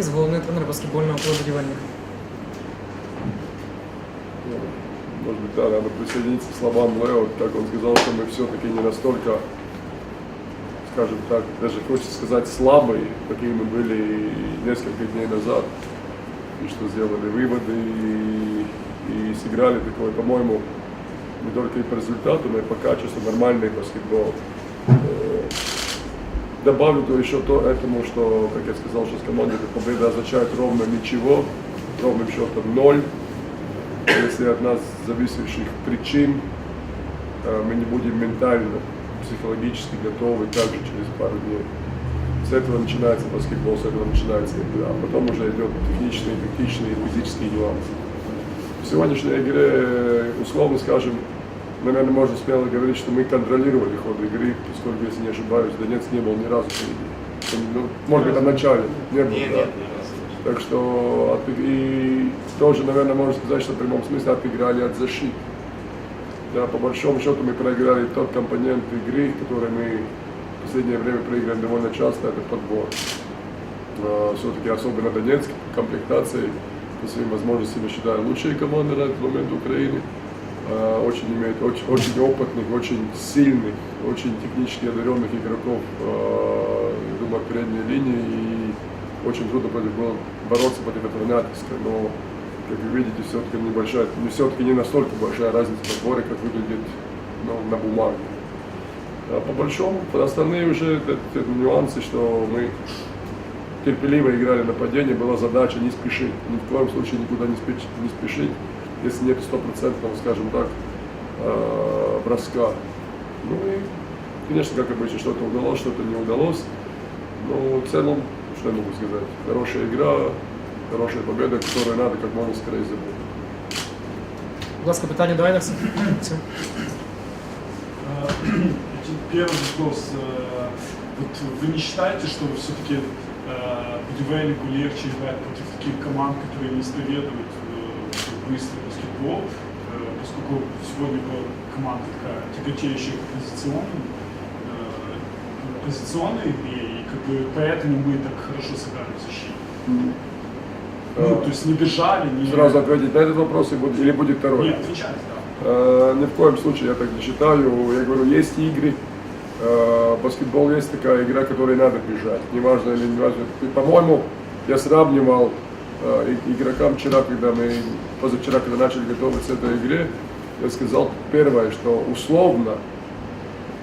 Маткіс, головний тренер баскетбольного клубу будівельник. Ну, Может быть, да, надо присоединиться к словам Лео, как он сказал, что мы все-таки не настолько, скажем так, даже хочется сказать слабые, какими мы были несколько дней назад. И что сделали выводы и, и сыграли такой, по-моему, не только и по результату, но и по качеству нормальный баскетбол. Добавлю то еще то этому, что, как я сказал, что с командой победа означает ровно ничего, ровным счетом ноль. Если от нас зависящих причин э, мы не будем ментально, психологически готовы также через пару дней. С этого начинается баскетбол, с этого начинается игра, а потом уже идет технические, тактичные, физические нюансы. В сегодняшней игре, э, условно скажем, наверное, можно смело говорить, что мы контролировали ход игры, поскольку, если не ошибаюсь, Донецк не был ни разу впереди. Ну, может быть, на начале не был, да. Так что от- и тоже, наверное, можно сказать, что в прямом смысле отыграли от защиты. Да, по большому счету мы проиграли тот компонент игры, который мы в последнее время проиграем довольно часто, это подбор. А, Все-таки особенно Донецк комплектацией по своим возможностям, я считаю, лучшие команды на этот момент Украины. А, Очень имеет очень, очень опытных, очень сильных, очень технически одаренных игроков, я думаю, в передней линии. И очень трудно против было бороться против этого натиска. Но, как вы видите, все-таки небольшая, не все-таки не настолько большая разница в подборе, как выглядит ну, на бумаге. А по большому, по остальные уже это, это нюансы, что мы терпеливо играли нападение, была задача не спешить, ни в коем случае никуда не, спеш- не спешить, если нет стопроцентного, скажем так, э, броска. Ну и, конечно, как обычно, что-то удалось, что-то не удалось. Но в целом, что я могу сказать, хорошая игра, хорошая победа, которую надо как можно скорее забыть. Будь ласка, питання до Айнекса. Э, Первый вопрос. Э, Вот вы не считаете, что все-таки Будивельнику легче играть против таких команд, которые не исповедуют э, быстрый баскетбол, э, поскольку сегодня была команда такая тяготеющая к позиционным, э, позиционной игре, и как бы поэтому мы так хорошо сыграли в защите. Ну, то есть не бежали, не... Сразу ответить на этот вопрос или будет второй? Нет, отвечайте, да. Э, Ни в коем случае я так не считаю. Я говорю, есть игры, баскетбол есть такая игра, которой надо бежать. Неважно или не важно. По-моему, я сравнивал игрокам вчера, когда мы, позавчера, когда начали готовиться к этой игре, я сказал первое, что условно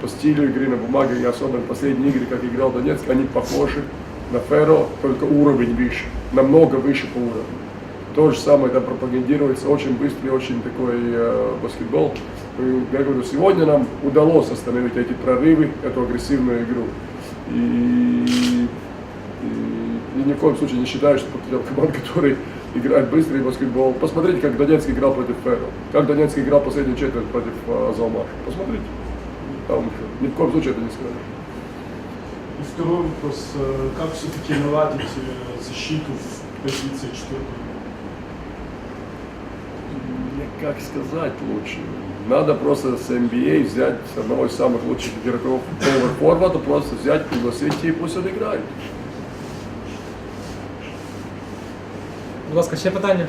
по стилю игры на бумаге, и особенно последние игры, как играл Донецк, они похожи на Ферро, только уровень выше, намного выше по уровню. То же самое там пропагандируется, очень быстрый, очень такой э, баскетбол. И, я говорю, сегодня нам удалось остановить эти прорывы, эту агрессивную игру. И ни в коем случае не считаю, что потерял команд, который играет быстрый баскетбол. Посмотрите, как Донецк играл против Ферро, как Донецк играл последнюю четверть против э, Азалмаша. Посмотрите. Там ни в коем случае это не скажешь. И второй вопрос. э, Как все-таки наладить э, защиту в позиции четвертого? Мне как сказать лучше? Надо просто с NBA взять одного из самых лучших игроков Forward, просто взять, пригласить и пусть он играет. Будь ласка, ще питання.